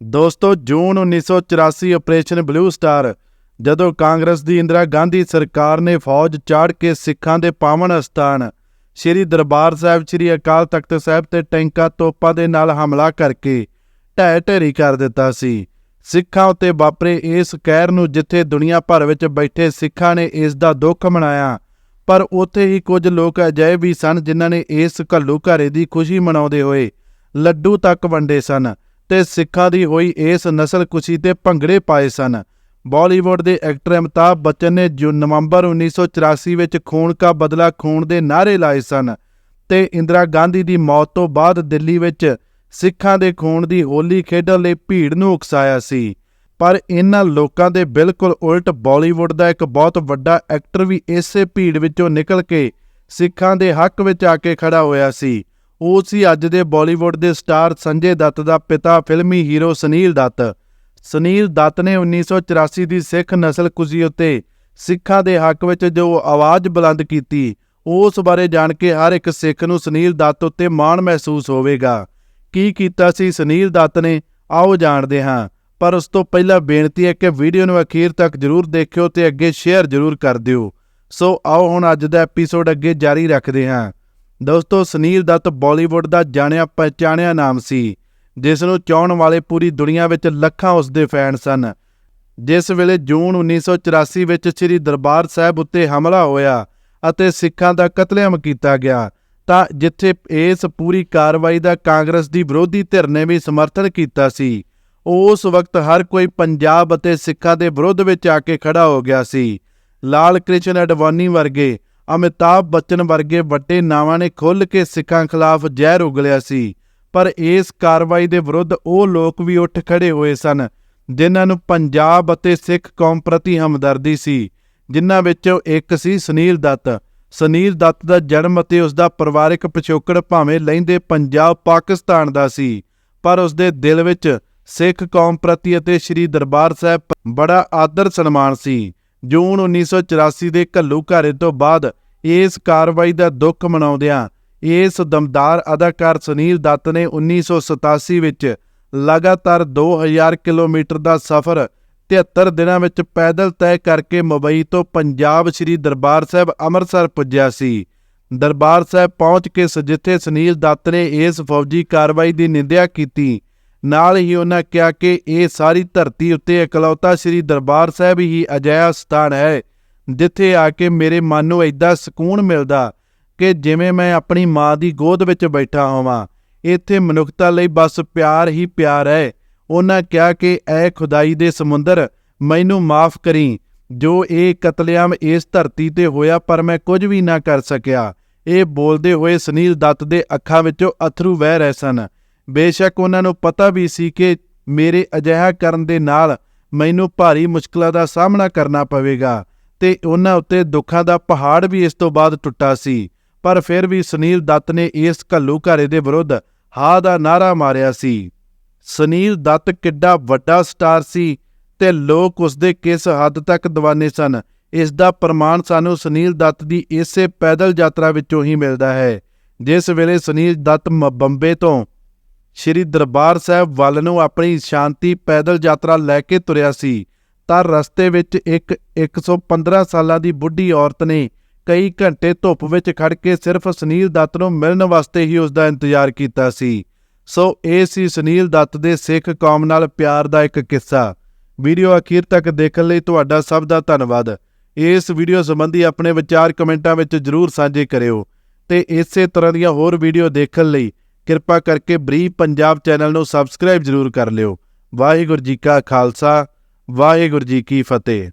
ਦੋਸਤੋ, ਜੂਨ 1984 operation blue star ਜਦੋਂ ਕਾਂਗਰਸ ਦੀ ਇੰਦਰਾ ਗਾਂਧੀ ਸਰਕਾਰ ਨੇ ਫੌਜ ਚਾੜ ਕੇ ਸਿੱਖਾਂ ਦੇ ਪਾਵਨ ਅਸਥਾਨ, ਸ੍ਰੀ ਦਰਬਾਰ ਸਾਹਿਬ, ਸ੍ਰੀ ਅਕਾਲ ਤਖਤ ਸਾਹਿਬ ਤੇ ਟੈਂਕਾਂ ਤੋਪਾਂ ਦੇ ਨਾਲ ਹਮਲਾ ਕਰਕੇ ਢਹਿ ਢੇਰੀ ਕਰ ਦਿੱਤਾ ਸੀ। ਸਿੱਖਾਂ ਉੱਤੇ ਵਾਪਰੇ ਇਸ ਕਹਿਰ ਨੂੰ ਜਿੱਥੇ ਦੁਨੀਆ ਭਰ ਵਿੱਚ ਬੈਠੇ ਸਿੱਖਾਂ ਨੇ ਇਸ ਦਾ ਦੁੱਖ ਮਨਾਇਆ, ਪਰ ਉੱਥੇ ਹੀ ਕੁਝ ਲੋਕ ਅਜਿਹੇ ਵੀ ਸਨ ਜਿਨ੍ਹਾਂ ਨੇ ਇਸ ਘੱਲੂ ਘਾਰੇ ਦੀ ਖੁਸ਼ੀ ਮਨਾਉਂਦੇ ਹੋਏ ਲੱਡੂ ਤੱਕ ਵੰਡੇ ਸਨ। ਤੇ ਸਿੱਖਾਂ ਦੀ ਹੋਈ ਇਸ ਨਸਲ ਕੁਸ਼ੀ ਤੇ ਭੰਗੜੇ ਪਾਏ ਸਨ। ਬਾਲੀਵੁੱਡ ਦੇ ਐਕਟਰ ਅਮਿਤਾਭ ਬੱਚਨ ਨੇ ਜੋ ਨਵੰਬਰ 1984 ਵਿੱਚ ਖੂਨ ਕਾ ਬਦਲਾ ਖੂਨ ਦੇ ਨਾਅਰੇ ਲਾਏ ਸਨ ਤੇ ਇੰਦਰਾ ਗਾਂਧੀ ਦੀ ਮੌਤ ਤੋਂ ਬਾਅਦ ਦਿੱਲੀ ਵਿੱਚ ਸਿੱਖਾਂ ਦੇ ਖੂਨ ਦੀ ਹੋਲੀ ਖੇਡਣ ਲਈ ਭੀੜ ਨੂੰ ਉਕਸਾਇਆ ਸੀ। ਪਰ ਇਹਨਾਂ ਲੋਕਾਂ ਦੇ ਬਿਲਕੁਲ ਉਲਟ ਬਾਲੀਵੁੱਡ ਦਾ ਇੱਕ ਬਹੁਤ ਵੱਡਾ ਐਕਟਰ ਵੀ ਇਸੇ ਭੀੜ ਵਿੱਚੋਂ ਨਿਕਲ ਕੇ ਸਿੱਖਾਂ ਦੇ ਹੱਕ ਵਿੱਚ ਆ ਕੇ ਖੜਾ ਹੋਇਆ ਸੀ। ਉਹ ਸੀ ਅੱਜ ਦੇ ਬਾਲੀਵੁੱਡ ਦੇ ਸਟਾਰ ਸੰਜੇ ਦੱਤ ਦਾ ਪਿਤਾ, ਫਿਲਮੀ ਹੀਰੋ ਸੁਨੀਲ ਦੱਤ। ਸੁਨੀਲ ਦੱਤ ਨੇ 1984 ਦੀ ਸਿੱਖ ਨਸਲ ਕੁਸ਼ੀ ਉੱਤੇ ਸਿੱਖਾਂ ਦੇ ਹੱਕ ਵਿੱਚ ਜੋ ਆਵਾਜ਼ ਬੁਲੰਦ ਕੀਤੀ, ਉਸ ਬਾਰੇ ਜਾਣ ਕੇ ਹਰ ਇੱਕ ਸਿੱਖ ਨੂੰ ਸੁਨੀਲ ਦੱਤ ਉੱਤੇ ਮਾਣ ਮਹਿਸੂਸ ਹੋਵੇਗਾ। ਕੀ ਕੀਤਾ ਸੀ ਸੁਨੀਲ ਦੱਤ ਨੇ? ਆਓ ਜਾਣਦੇ ਹਾਂ, ਪਰ ਉਸ ਤੋਂ ਪਹਿਲਾਂ ਬੇਨਤੀ ਹੈ ਕਿ ਵੀਡੀਓ ਨੂੰ ਅਖੀਰ ਤੱਕ ਜਰੂਰ ਦੇਖਿਓ ਤੇ ਅੱਗੇ ਸ਼ੇਅਰ ਜਰੂਰ ਕਰ ਦਿਓ। ਸੋ ਆਓ ਹੁਣ ਅੱਜ ਦਾ ਐਪੀਸੋਡ ਅੱਗੇ ਜਾਰੀ ਰੱਖਦੇ ਹਾਂ। ਦੋਸਤੋ, ਸੁਨੀਲ ਦੱਤ ਬਾਲੀਵੁੱਡ ਦਾ ਜਾਣਿਆ ਪਛਾਣਿਆ ਨਾਮ ਸੀ ਜਿਸ ਨੂੰ ਚਾਹਣ ਵਾਲੇ ਪੂਰੀ ਦੁਨੀਆ ਵਿੱਚ ਲੱਖਾਂ ਉਸ ਦੇ ਫੈਨ ਸਨ। ਜਿਸ ਵੇਲੇ ਜੂਨ 1984 ਵਿੱਚ ਸ੍ਰੀ ਦਰਬਾਰ ਸਾਹਿਬ ਉੱਤੇ ਹਮਲਾ ਹੋਇਆ ਅਤੇ ਸਿੱਖਾਂ ਦਾ ਕਤਲੇਆਮ ਕੀਤਾ ਗਿਆ, ਤਾਂ ਜਿੱਥੇ ਇਸ ਪੂਰੀ ਕਾਰਵਾਈ ਦਾ ਕਾਂਗਰਸ ਦੀ ਵਿਰੋਧੀ ਧਿਰ ਨੇ ਵੀ ਸਮਰਥਨ ਕੀਤਾ ਸੀ, ਉਸ ਵਕਤ ਹਰ ਕੋਈ ਪੰਜਾਬ ਅਤੇ ਸਿੱਖਾਂ ਦੇ ਵਿਰੁੱਧ ਵਿੱਚ ਆ ਕੇ ਖੜਾ ਹੋ ਗਿਆ ਸੀ। ਲਾਲ ਕ੍ਰਿਸ਼ਨ ਅਡਵਾਨੀ ਵਰਗੇ ਅਮਿਤਾਭ ਬੱਚਨ ਵਰਗੇ ਵੱਡੇ ਨਾਵਾਂ ਨੇ ਖੁੱਲ੍ਹ ਕੇ ਸਿੱਖਾਂ ਖਿਲਾਫ ਜ਼ਹਿਰ ਉਗਲਿਆ ਸੀ। ਪਰ ਇਸ ਕਾਰਵਾਈ ਦੇ ਵਿਰੁੱਧ ਉਹ ਲੋਕ ਵੀ ਉੱਠ ਖੜੇ ਹੋਏ ਸਨ, ਜਿਨ੍ਹਾਂ ਨੂੰ ਪੰਜਾਬ ਅਤੇ ਸਿੱਖ ਕੌਮ ਪ੍ਰਤੀ ਹਮਦਰਦੀ ਸੀ, ਜਿਨ੍ਹਾਂ ਵਿੱਚੋਂ ਇੱਕ ਸੀ ਸੁਨੀਲ ਦੱਤ। ਸੁਨੀਲ ਦੱਤ ਦਾ ਜਨਮ ਅਤੇ ਉਸ ਦਾ ਪਰਿਵਾਰਕ ਪਿਛੋਕੜ ਭਾਵੇਂ ਲਹਿੰਦੇ ਪੰਜਾਬ ਪਾਕਿਸਤਾਨ ਦਾ ਸੀ, ਪਰ ਉਸ ਦੇ ਦਿਲ ਵਿੱਚ ਸਿੱਖ ਕੌਮ ਪ੍ਰਤੀ ਅਤੇ ਸ੍ਰੀ ਦਰਬਾਰ ਸਾਹਿਬ ਬੜਾ ਆਦਰ ਸਨਮਾਨ ਸੀ। ਜੂਨ 1984 ਦੇ ਘੱਲੂ ਘਾਰੇ ਤੋਂ ਬਾਅਦ ਇਸ ਕਾਰਵਾਈ ਦਾ ਦੁੱਖ ਮਨਾਉਂਦਿਆਂ ਇਸ ਦਮਦਾਰ ਅਦਾਕਾਰ ਸੁਨੀਲ ਦੱਤ ਨੇ 1987 ਵਿੱਚ ਲਗਾਤਾਰ 2000 ਕਿਲੋਮੀਟਰ ਦਾ ਸਫ਼ਰ 73 ਦਿਨਾਂ ਵਿੱਚ ਪੈਦਲ ਤੈਅ ਕਰਕੇ ਮੁੰਬਈ ਤੋਂ ਪੰਜਾਬ ਸ੍ਰੀ ਦਰਬਾਰ ਸਾਹਿਬ ਅੰਮ੍ਰਿਤਸਰ ਪੁੱਜਿਆ ਸੀ। ਦਰਬਾਰ ਸਾਹਿਬ ਪਹੁੰਚ ਕੇ ਜਿੱਥੇ ਸੁਨੀਲ ਦੱਤ ਨੇ ਇਸ ਫੌਜੀ ਕਾਰਵਾਈ ਦੀ ਨਿੰਦਿਆ ਕੀਤੀ, ਨਾਲ ਹੀ ਉਹਨਾਂ ਕਿਹਾ ਕਿ ਇਹ ਸਾਰੀ ਧਰਤੀ ਉੱਤੇ ਇਕਲੌਤਾ ਸ੍ਰੀ ਦਰਬਾਰ ਸਾਹਿਬ ਹੀ ਅਜਿਹਾ ਸਥਾਨ ਹੈ ਜਿੱਥੇ ਆ ਕੇ ਮੇਰੇ ਮਨ ਨੂੰ ਐਡਾ ਸਕੂਨ ਮਿਲਦਾ ਕਿ ਜਿਵੇਂ ਮੈਂ ਆਪਣੀ ਮਾਂ ਦੀ ਗੋਦ ਵਿੱਚ ਬੈਠਾ ਹੋਵਾਂ। ਇੱਥੇ ਮਨੁੱਖਤਾ ਲਈ ਬਸ ਪਿਆਰ ਹੀ ਪਿਆਰ ਹੈ। ਉਹਨਾਂ ਕਿਹਾ ਕਿ, ਐ ਖੁਦਾਈ ਦੇ ਸਮੁੰਦਰ, ਮੈਨੂੰ ਮਾਫ ਕਰੀ। ਜੋ ਇਹ ਕਤਲੇਆਮ ਇਸ ਧਰਤੀ ਤੇ ਹੋਇਆ, ਪਰ ਮੈਂ ਕੁਝ ਵੀ ਨਾ ਕਰ ਸਕਿਆ ਇਹ ਬੋਲਦੇ ਹੋਏ ਸੁਨੀਲ ਦੱਤ ਦੇ ਅੱਖਾਂ ਵਿੱਚੋਂ ਅਥਰੂ ਵਹਿ ਰਹੇ ਸਨ। ਬੇਸ਼ੱਕ ਉਹਨਾਂ ਨੂੰ ਪਤਾ ਵੀ ਸੀ ਕਿ ਮੇਰੇ ਅਜਿਹਾ ਕਰਨ ਦੇ ਨਾਲ ਮੈਨੂੰ ਭਾਰੀ ਮੁਸ਼ਕਲਾਂ ਦਾ ਸਾਹਮਣਾ ਕਰਨਾ ਪਵੇਗਾ। ਤੇ ਉਹਨਾਂ ਉੱਤੇ ਦੁੱਖਾਂ ਦਾ ਪਹਾੜ ਵੀ ਇਸ ਤੋਂ ਬਾਅਦ ਟੁੱਟਾ ਸੀ, ਪਰ ਫਿਰ ਵੀ ਸੁਨੀਲ ਦੱਤ ਨੇ ਇਸ ਘੱਲੂਘਾਰੇ ਦੇ ਵਿਰੁੱਧ ਹਾ ਦਾ ਨਾਰਾ ਮਾਰਿਆ ਸੀ। ਸੁਨੀਲ ਦੱਤ ਕਿੱਡਾ ਵੱਡਾ ਸਟਾਰ ਸੀ ਤੇ ਲੋਕ ਉਸ ਦੇ ਕਿਸ ਹੱਦ ਤੱਕ دیਵਾਨੇ ਸਨ, ਇਸ ਦਾ ਪ੍ਰਮਾਣ ਸਾਨੂੰ ਸੁਨੀਲ ਦੱਤ ਦੀ ਇਸੇ ਪੈਦਲ ਯਾਤਰਾ ਵਿੱਚੋਂ ਹੀ ਮਿਲਦਾ ਹੈ, ਜਿਸ ਵੇਲੇ ਸੁਨੀਲ ਦੱਤ ਬੰਬੇ ਤੋਂ ਸ਼੍ਰੀ ਦਰਬਾਰ ਸਾਹਿਬ ਵੱਲ ਨੂੰ ਆਪਣੀ ਸ਼ਾਂਤੀ ਪੈਦਲ ਯਾਤਰਾ ਲੈ ਕੇ ਤੁਰਿਆ ਸੀ। ਤਾਂ ਰਸਤੇ ਵਿੱਚ ਇੱਕ 115 ਸਾਲਾਂ ਦੀ ਬੁੱਢੀ ਔਰਤ ਨੇ ਕਈ ਘੰਟੇ ਧੁੱਪ ਵਿੱਚ ਖੜ ਕੇ ਸਿਰਫ ਸੁਨੀਲ ਦੱਤ ਨੂੰ ਮਿਲਣ ਵਾਸਤੇ ਹੀ ਉਸ ਦਾ ਇੰਤਜ਼ਾਰ ਕੀਤਾ ਸੀ। ਸੋ ਇਹ ਸੀ ਸੁਨੀਲ ਦੱਤ ਦੇ ਸਿੱਖ ਕੌਮ ਨਾਲ ਪਿਆਰ ਦਾ ਇੱਕ ਕਿੱਸਾ। ਵੀਡੀਓ ਅਖੀਰ ਤੱਕ ਦੇਖਣ ਲਈ ਤੁਹਾਡਾ ਸਭ ਦਾ ਧੰਨਵਾਦ। ਇਸ ਵੀਡੀਓ ਸੰਬੰਧੀ ਆਪਣੇ ਵਿਚਾਰ ਕਮੈਂਟਾਂ ਵਿੱਚ ਜਰੂਰ ਸਾਂਝੇ ਕਰਿਓ। ਤੇ ਇਸੇ ਤਰ੍ਹਾਂ ਦੀਆਂ ਹੋਰ ਵੀਡੀਓ ਦੇਖਣ ਲਈ ਕਿਰਪਾ ਕਰਕੇ ਬਰੀ ਪੰਜਾਬ ਚੈਨਲ ਨੂੰ ਸਬਸਕ੍ਰਾਈਬ ਜਰੂਰ ਕਰ ਲਿਓ। ਵਾਹਿਗੁਰੂ ਜੀ ਕਾ ਖਾਲਸਾ। ਵਾਹਿਗੁਰੂ ਜੀ ਕੀ ਫਤਿਹ।